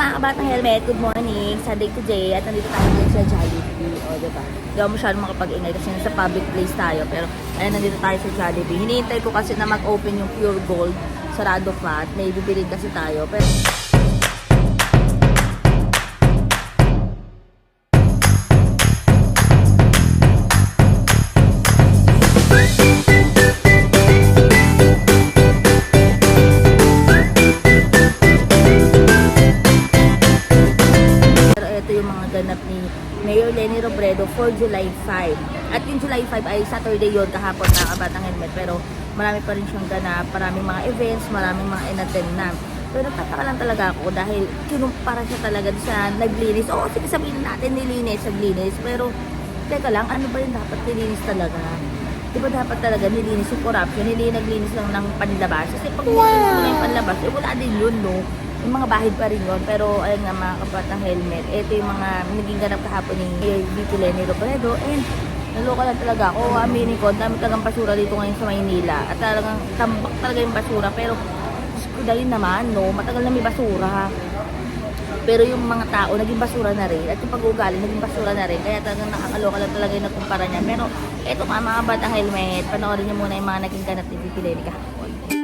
mga kabatang helmet, good morning. Sunday today at nandito tayo ngayon sa Jollibee. O, diba? Hindi ako masyadong makapag-ingay kasi nasa public place tayo. Pero, ayun, nandito tayo sa Jollibee. Hinihintay ko kasi na mag-open yung Pure Gold. Sarado pa at may bibili kasi tayo. Pero, Mayor Lenny Robredo for July 5. At yung July 5 ay Saturday yon kahapon na kabatang helmet. Pero marami pa rin siyang ganap, maraming mga events, maraming mga inattend na. Pero tataka lang talaga ako dahil kinumpara siya talaga sa naglinis. Oo, sige sabihin natin nilinis, naglinis. Pero teka lang, ano ba yung dapat nilinis talaga? Di ba dapat talaga nilinis yung corruption, hindi naglinis lang ng panlabas. Kasi pag nilinis mo na yung panlabas, eh wala din yun, no? Yung mga bahid pa rin yun. Pero ayun nga mga kabatang helmet, ito yung mga naging ganap kahapon ni VP Lenny Robredo. And naloka lang talaga ako. Aminin ko, dami talagang basura dito ngayon sa Maynila. At talagang tambak talaga yung basura. Pero dahil naman, no? Matagal na may basura. Pero yung mga tao, naging basura na rin. At yung pag-ugali, naging basura na rin. Kaya talagang nakakaloka lang talaga yung nagkumpara niya. Pero eto nga mga batang helmet, panoorin niyo muna yung mga naging ganap ni VP Lenny kahapon.